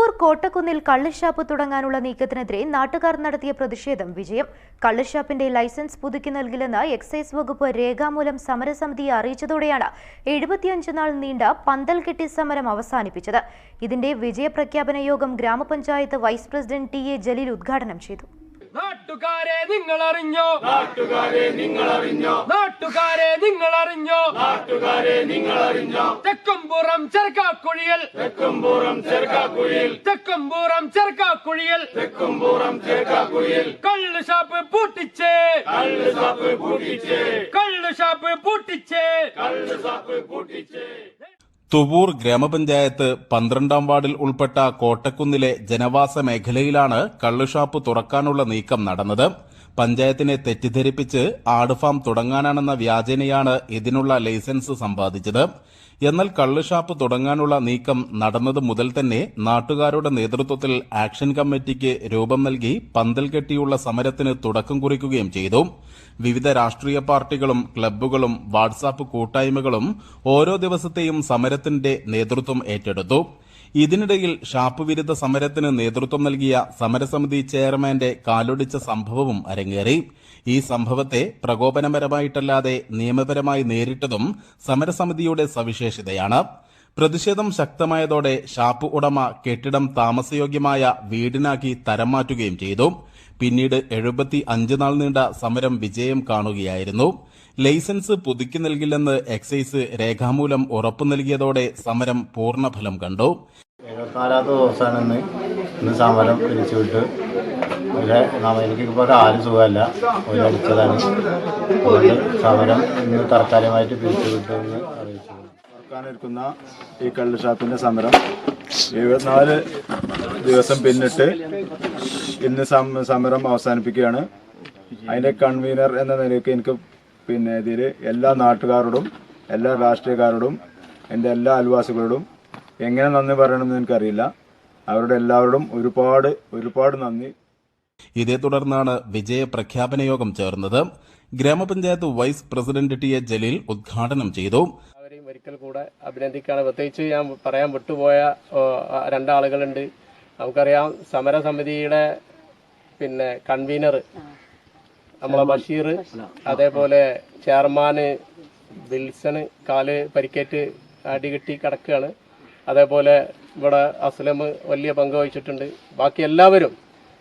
തുവൂർ കോട്ടക്കുന്നിൽ കള്ളുഷാപ്പ് തുടങ്ങാനുള്ള നീക്കത്തിനെതിരെ നാട്ടുകാർ നടത്തിയ പ്രതിഷേധം വിജയം. കള്ളുഷാപ്പിന്റെ ലൈസൻസ് പുതുക്കി നൽകില്ലെന്ന് എക്സൈസ് വകുപ്പ് രേഖാമൂലം സമരസമിതിയെ അറിയിച്ചതോടെയാണ് എഴുപത്തിയഞ്ച് നാൾ നീണ്ട പന്തൽ കെട്ടി സമരം അവസാനിപ്പിച്ചത്. ഇതിന്റെ വിജയപ്രഖ്യാപന യോഗം ഗ്രാമപഞ്ചായത്ത് vice president T A Jaleel ഉദ്ഘാടനം ചെയ്തു. നാട്ടുകാരെ നിങ്ങൾ അറിഞ്ഞോ നാട്ടുകാരെ നിങ്ങൾ അറിഞ്ഞോ നാട്ടുകാരെ നിങ്ങൾ അറിഞ്ഞോ നാട്ടുകാരെ നിങ്ങൾ അറിഞ്ഞോ തെക്കുംപുറം ചെറുക്കാക്കുഴിയിൽ തെക്കുംപുറം ചെറുക്കാക്കുഴിയിൽ തെക്കുംപുറം ചെറുക്കാക്കുഴിയിൽ തെക്കുംപുറം ചെറുക്കാക്കുഴിയിൽ കള്ള് ഷാപ്പ് പൂട്ടിച്ചേ. കള്ള് ഷാപ്പ് പൂട്ടിച്ചേ. കള്ള് ഷാപ്പ് പൂട്ടിച്ചേ. കള്ള് ഷാപ്പ് പൂട്ടിച്ചേ. തുവൂർ ഗ്രാമപഞ്ചായത്ത് പന്ത്രണ്ടാം വാർഡിൽ ഉൾപ്പെട്ട കോട്ടക്കുന്നിലെ ജനവാസ മേഖലയിലാണ് കള്ളുഷാപ്പ് തുറക്കാനുള്ള നീക്കം നടന്നത്. പഞ്ചായത്തിനെ തെറ്റിദ്ധരിപ്പിച്ച് ആട് ഫാം തുടങ്ങാനാണെന്ന വ്യാജേനയാണ് ഇതിനുള്ള ലൈസൻസ് സമ്പാദിച്ചത്. എന്നാൽ കള്ളുഷാപ്പ് തുടങ്ങാനുള്ള നീക്കം നടന്നത് മുതൽ തന്നെ നാട്ടുകാരുടെ നേതൃത്വത്തിൽ ആക്ഷൻ കമ്മിറ്റിക്ക് രൂപം നൽകി പന്തൽ കെട്ടിയുള്ള സമരത്തിന് തുടക്കം കുറിക്കുകയും ചെയ്തു. വിവിധ രാഷ്ട്രീയ പാർട്ടികളും ക്ലബ്ബുകളും വാട്സാപ്പ് കൂട്ടായ്മകളും ഓരോ ദിവസത്തെയും സമരത്തിന്റെ നേതൃത്വം ഏറ്റെടുത്തു. ഇതിനിടയിൽ ഷാപ്പ് വിരുദ്ധ സമരത്തിന് നേതൃത്വം നൽകിയ സമരസമിതി ചെയർമാന്റെ കാലൊടിച്ച സംഭവവും അരങ്ങേറി. ഈ സംഭവത്തെ പ്രകോപനപരമായിട്ടല്ലാതെ നിയമപരമായി നേരിട്ടതും സമരസമിതിയുടെ സവിശേഷതയാണ്. പ്രതിഷേധം ശക്തമായതോടെ ഷാപ്പ് ഉടമ കെട്ടിടം താമസയോഗ്യമായ വീടിനാക്കി തരം മാറ്റുകയും ചെയ്തു. പിന്നീട് എഴുപത്തി അഞ്ച് നാൾ നീണ്ട സമരം വിജയം കാണുകയായിരുന്നു. ലൈസൻസ് പുതുക്കി നൽകില്ലെന്ന് എക്സൈസ് രേഖാമൂലം ഉറപ്പു നൽകിയതോടെ സമരം പൂർണഫലം കണ്ടു. എഴുപത്തിനാലാമത്തെ ദിവസമാണ് ഇന്ന് ഇന്ന് സമരം പിരിച്ചു വിട്ട് ഒരു എനിക്കിപ്പോൾ ആരും സുഖമല്ല. ഒരു അടിച്ചതാണ്. അതുകൊണ്ട് സമരം ഇന്ന് തൽക്കാലമായിട്ട് പിരിച്ചു വിട്ടെന്ന് അറിയിച്ചു. നടക്കാനിരിക്കുന്ന ഈ കള്ള് ഷാപ്പിന്റെ സമരം. എഴുപത്തിനാല് ദിവസം പിന്നിട്ട് ഇന്ന് സമരം അവസാനിപ്പിക്കുകയാണ്. അതിന്റെ കൺവീനർ എന്ന നിലയ്ക്ക് എനിക്ക് പിന്നെ ഇതിൽ എല്ലാ നാട്ടുകാരോടും എല്ലാ രാഷ്ട്രീയക്കാരോടും എന്റെ എല്ലാ അയൽവാസികളോടും എങ്ങനെ നന്ദി പറയണമെന്ന് എനിക്കറിയില്ല. അവരുടെ എല്ലാവരോടും ഒരുപാട് ഒരുപാട് നന്ദി. ഇതേ തുടർന്നാണ് വിജയ പ്രഖ്യാപന യോഗം ചേർന്നത്. ഗ്രാമപഞ്ചായത്ത് vice president T A Jaleel ഉദ്ഘാടനം ചെയ്തു. ഒരിക്കൽ കൂടെ അഭിനന്ദിക്കുകയാണ്. പ്രത്യേകിച്ച് ഞാൻ പറയാൻ വിട്ടുപോയ രണ്ടാളുകളുണ്ട്. നമുക്കറിയാം സമരസമിതിയുടെ പിന്നെ കൺവീനർ നമ്മളെ ബഷീർ അതേപോലെ ചെയർമാന് വിൽസണ് കാൽ പരിക്കേറ്റ് അടികിട്ടി കിടക്കുകയാണ്. അതേപോലെ ഇവിടെ അസ്ലം വലിയ പങ്ക് വഹിച്ചിട്ടുണ്ട്. ബാക്കി എല്ലാവരും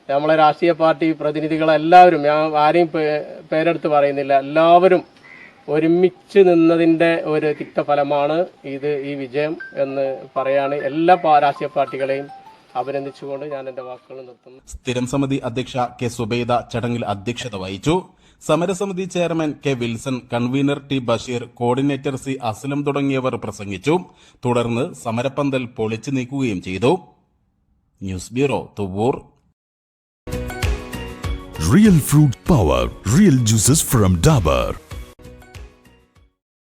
നമ്മളെ രാഷ്ട്രീയ പാർട്ടി പ്രതിനിധികളെല്ലാവരും ഞാൻ ആരെയും പേരെടുത്ത് പറയുന്നില്ല. എല്ലാവരും ഒരുമിച്ച് നിന്നതിന്റെ ഒരു തിക്തഫലമാണ് ഇത് ഈ വിജയം എന്ന് പറയാണ് എല്ലാ രാഷ്ട്രീയ പാർട്ടികളെയും അഭിനന്ദിച്ചുകൊണ്ട് ഞാൻ എന്റെ വാക്കുകൾ നിർത്തുന്നു. സ്ഥിരം സമിതി അധ്യക്ഷ കെ സുബൈദ ചടങ്ങിൽ അധ്യക്ഷത വഹിച്ചു. സമരസമിതി chairman K Wilson convener T Basheer coordinator C Aslam തുടങ്ങിയവർ പ്രസംഗിച്ചു. തുടർന്ന് സമരപ്പന്തൽ പൊളിച്ചു നീക്കുകയും ചെയ്തു. News bureau Thuvoor. Real fruit power real juices from Dabur.